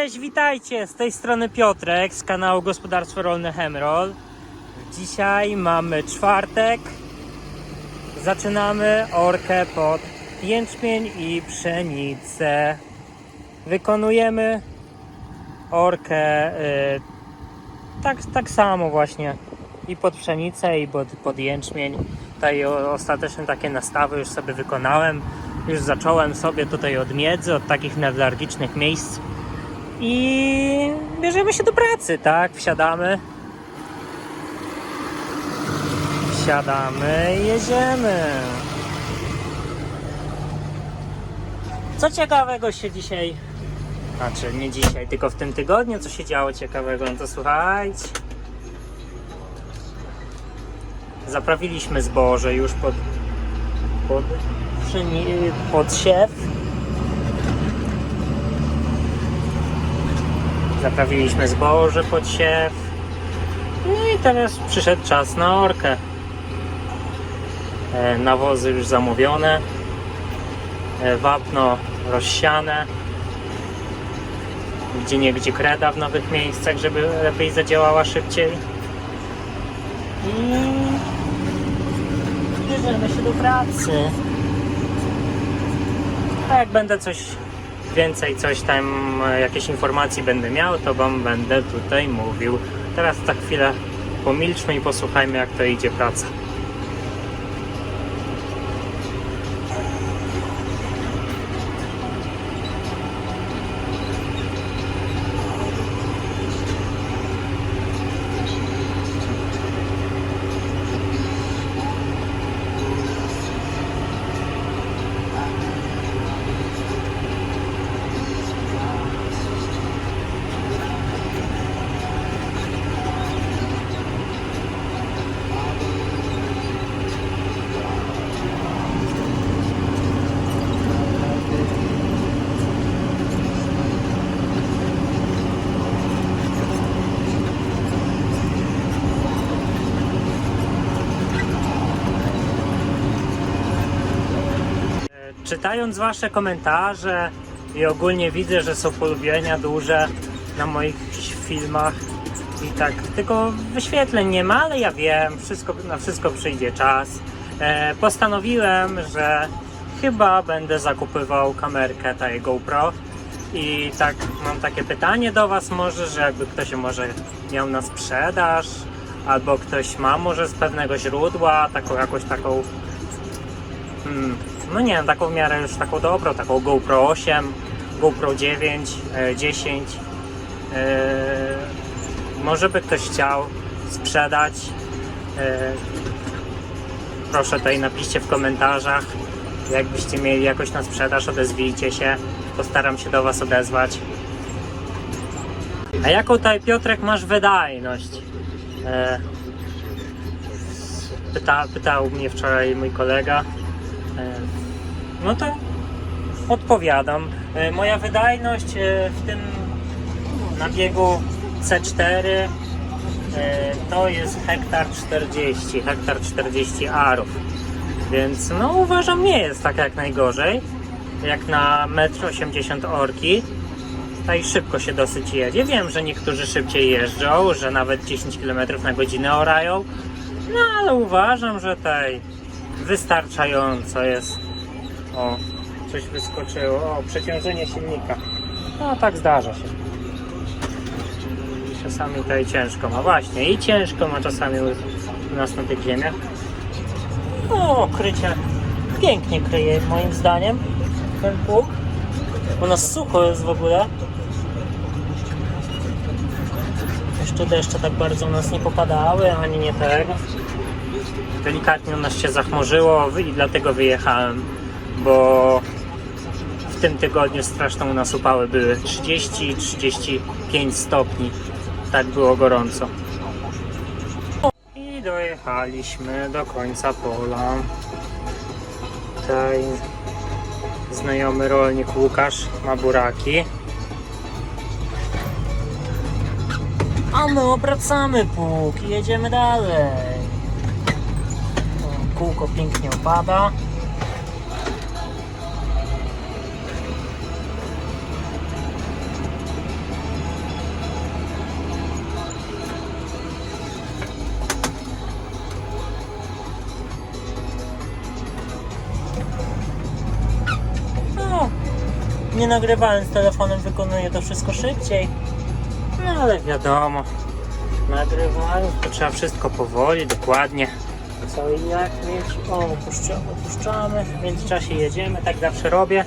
Cześć, witajcie! Z tej strony Piotrek z kanału Gospodarstwo Rolne Hemroll. Dzisiaj mamy czwartek. Zaczynamy orkę pod jęczmień i pszenicę. Wykonujemy orkę y, tak, tak samo właśnie i pod pszenicę i pod, pod jęczmień. Tutaj ostateczne takie nastawy już sobie wykonałem. Już zacząłem sobie tutaj od miedzy, od takich newralgicznych miejsc i bierzemy się do pracy, tak? Wsiadamy. Wsiadamy i jedziemy. Co ciekawego się dzisiaj, znaczy nie dzisiaj, tylko w tym tygodniu, co się działo ciekawego, no to słuchajcie. Zaprawiliśmy zboże już pod, pod, pod siew. Zaprawiliśmy zboże pod siew. No i teraz przyszedł czas na orkę. E, Nawozy już zamówione. E, Wapno rozsiane. Gdzie nie gdzie kreda w nowych miejscach, żeby lepiej zadziałała szybciej. I bierzemy się do pracy. A jak będę coś więcej, coś tam, e, jakieś informacji będę miał, to Wam będę tutaj mówił. Teraz za chwilę pomilczmy i posłuchajmy, jak to idzie praca. Czytając Wasze komentarze i ogólnie widzę, że są polubienia duże na moich filmach i tak, tylko wyświetleń nie ma, ale ja wiem, wszystko, na wszystko przyjdzie czas. E, postanowiłem, że chyba będę zakupywał kamerkę tej GoPro i tak mam takie pytanie do Was może, że jakby ktoś może miał na sprzedaż albo ktoś ma może z pewnego źródła taką jakąś taką Hmm, no nie wiem, taką w miarę już taką dobrą, taką GoPro 8, GoPro 9, e, 10. E, może by ktoś chciał sprzedać. E, proszę tutaj napiszcie w komentarzach. Jakbyście mieli jakoś na sprzedaż, odezwijcie się. Postaram się do Was odezwać. A jaką tutaj Piotrek masz wydajność? E, pyta, pytał mnie wczoraj mój kolega. No to odpowiadam. E, Moja wydajność e, w tym nabiegu C4 e, to jest hektar 40, hektar 40 arów. Więc no uważam nie jest tak jak najgorzej. Jak na 1,80 m orki. Tutaj szybko się dosyć jedzie. Wiem, że niektórzy szybciej jeżdżą, że nawet 10 km na godzinę orają. No ale uważam, że tutaj wystarczająco jest. O, coś wyskoczyło. O, przeciążenie silnika. No tak zdarza się. Czasami tutaj ciężko ma. Właśnie, i ciężko ma czasami u nas na tych ziemiach. O, krycie pięknie kryje moim zdaniem ten pług. U nas sucho jest w ogóle. Jeszcze deszcze tak bardzo u nas nie popadały, ani nie tego delikatnie u nas się zachmurzyło i dlatego wyjechałem, bo w tym tygodniu straszną u nas upały były 30-35 stopni. Tak było gorąco. I dojechaliśmy do końca pola. Tutaj znajomy rolnik Łukasz ma buraki. A my obracamy pług i jedziemy dalej. Kółko pięknie opada. Nagrywałem z telefonem, wykonuję to wszystko szybciej. No ale wiadomo, nagrywając to trzeba wszystko powoli, dokładnie. Co i jak mieć? O, opuszczamy, opuszczamy. W międzyczasie jedziemy, tak zawsze robię.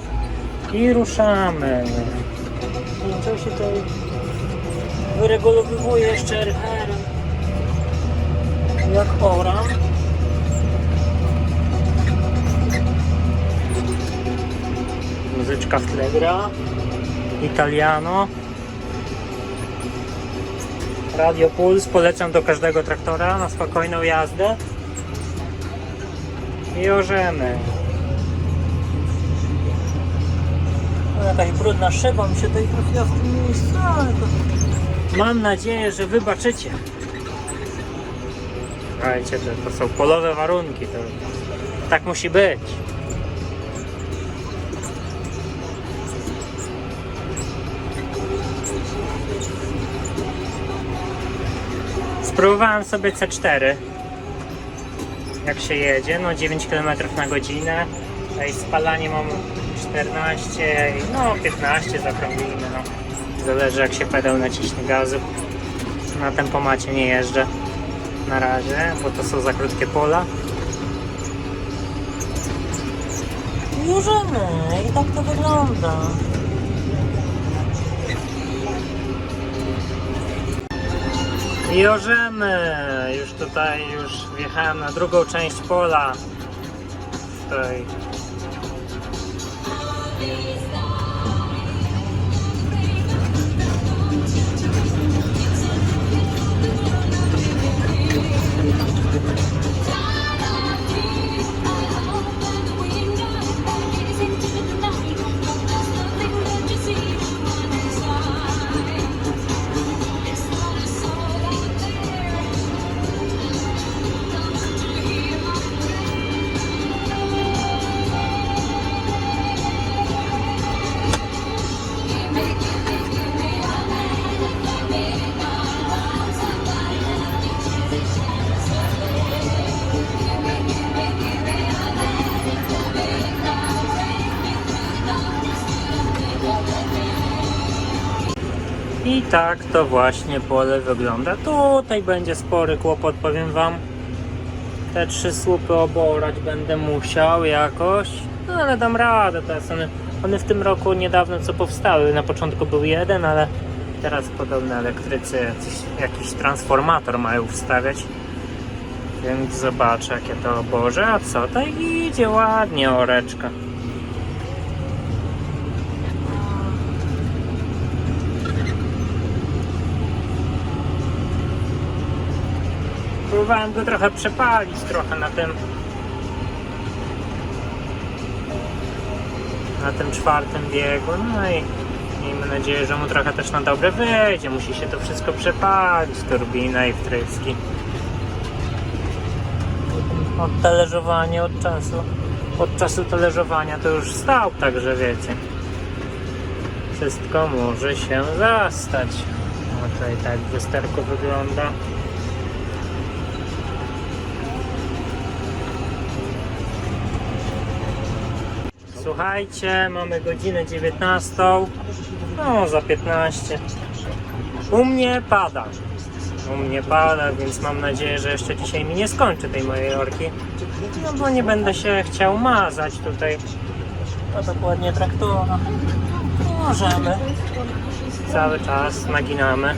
I ruszamy. W międzyczasie to wyregulowywuję jeszcze RR. Jak oram. Muzyczka w tle gra. Italiano. Radio Puls polecam do każdego traktora na spokojną jazdę. I orzemy. No, jakaś brudna szyba mi się tutaj trafiła w tym miejscu, ale to... Mam nadzieję, że wybaczycie. Słuchajcie, to, to są polowe warunki, to tak musi być. Spróbowałem sobie C4 jak się jedzie, no 9 km na godzinę. I spalanie mam 14, no 15 zakrąglimy, no. Zależy jak się pedał naciśnie gazu. Na tempomacie nie jeżdżę na razie, bo to są za krótkie pola. Możemy i tak to wygląda I orzemy. Już tutaj już wjechałem na drugą część pola. Tutaj. Tak to właśnie pole wygląda. Tutaj będzie spory kłopot, powiem Wam. Te trzy słupy oborać będę musiał jakoś, no ale dam radę. Teraz one, one w tym roku niedawno co powstały. Na początku był jeden, ale teraz podobno elektrycy jakiś, transformator mają wstawiać. Więc zobaczę jakie to oborze. A co? Tak idzie ładnie oreczka. Próbowałem go trochę przepalić trochę na tym na tym czwartym biegu, no i miejmy nadzieję, że mu trochę też na dobre wyjdzie. Musi się to wszystko przepalić, turbina i wtryski. Od talerzowania, od czasu. Od czasu talerzowania to już stał, także wiecie. Wszystko może się zastać. No tutaj tak w wygląda. Słuchajcie, mamy godzinę 19. No, za 15. U mnie pada. U mnie pada, więc mam nadzieję, że jeszcze dzisiaj mi nie skończy tej mojej orki. No bo nie będę się chciał mazać tutaj. A dokładnie traktora. Możemy. Cały czas naginamy.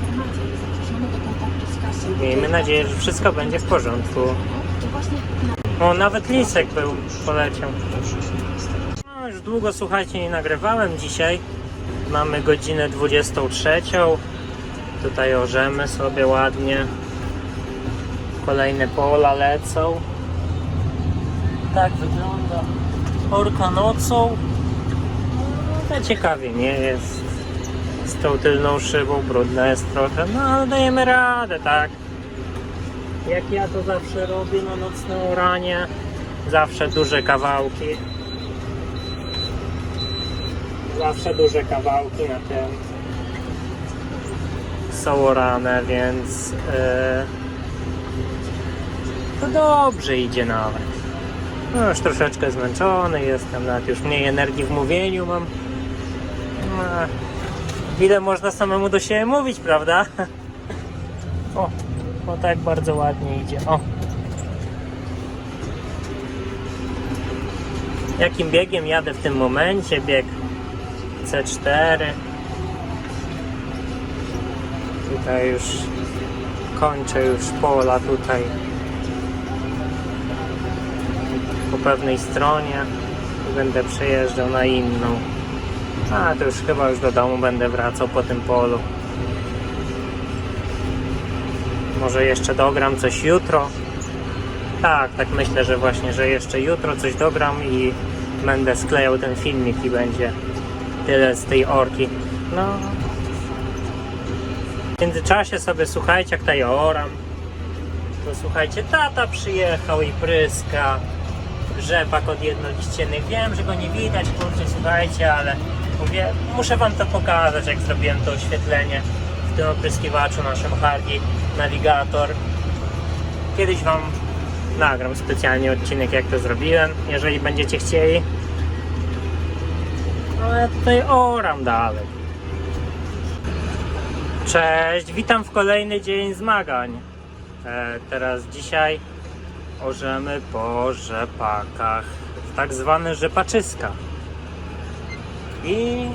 Miejmy nadzieję, że wszystko będzie w porządku. O, nawet lisek był, poleciał. Długo słuchajcie nie nagrywałem dzisiaj. Mamy godzinę 23. Tutaj orzemy sobie ładnie. Kolejne pola lecą. Tak wygląda orka nocą. No, ciekawie nie jest. Z tą tylną szybą brudna jest trochę, no ale dajemy radę, tak? Jak ja to zawsze robię na nocne oranie. Zawsze duże kawałki. Zawsze duże kawałki na tym są orane, więc yy, to dobrze idzie nawet. No już troszeczkę zmęczony jestem, nawet już mniej energii w mówieniu mam. Ile można samemu do siebie mówić, prawda? O, o tak bardzo ładnie idzie. O. Jakim biegiem jadę w tym momencie? Bieg C4. Tutaj już kończę już pola tutaj. Po pewnej stronie będę przejeżdżał na inną. A to już chyba już do domu będę wracał po tym polu. Może jeszcze dogram coś jutro? Tak, tak myślę, że właśnie, że jeszcze jutro coś dogram i będę sklejał ten filmik i będzie tyle z tej orki no w międzyczasie sobie słuchajcie, jak tutaj oram. To słuchajcie, tata przyjechał i pryska. Rzepak od jednoliściennych. Wiem, że go nie widać, kurczę, słuchajcie, ale mówię, muszę wam to pokazać, jak zrobiłem to oświetlenie w tym opryskiwaczu naszym Hardy Navigator. Kiedyś wam nagram specjalnie odcinek, jak to zrobiłem, jeżeli będziecie chcieli. Ja tutaj oram dalej. Cześć, witam w kolejny dzień zmagań. E, teraz dzisiaj orzemy po rzepakach, tak zwane rzepaczyska. I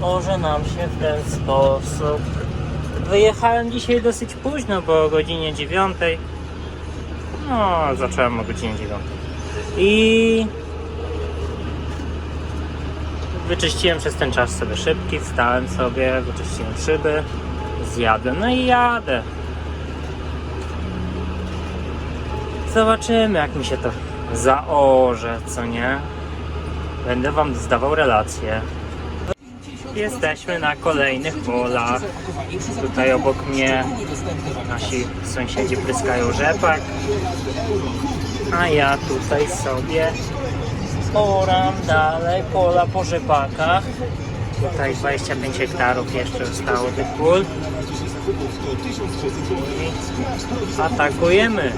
orze nam się w ten sposób. Wyjechałem dzisiaj dosyć późno, bo o godzinie 9. No, zacząłem o godzinie 9. I Wyczyściłem przez ten czas sobie szybki, wstałem sobie, wyczyściłem szyby, zjadłem, no i jadę. Zobaczymy, jak mi się to zaorze, co nie? Będę wam zdawał relacje. Jesteśmy na kolejnych polach. Tutaj obok mnie nasi sąsiedzi pryskają rzepak. A ja tutaj sobie oram dalej pola po rzepakach. Tutaj 25 hektarów jeszcze zostało tych pól. Atakujemy.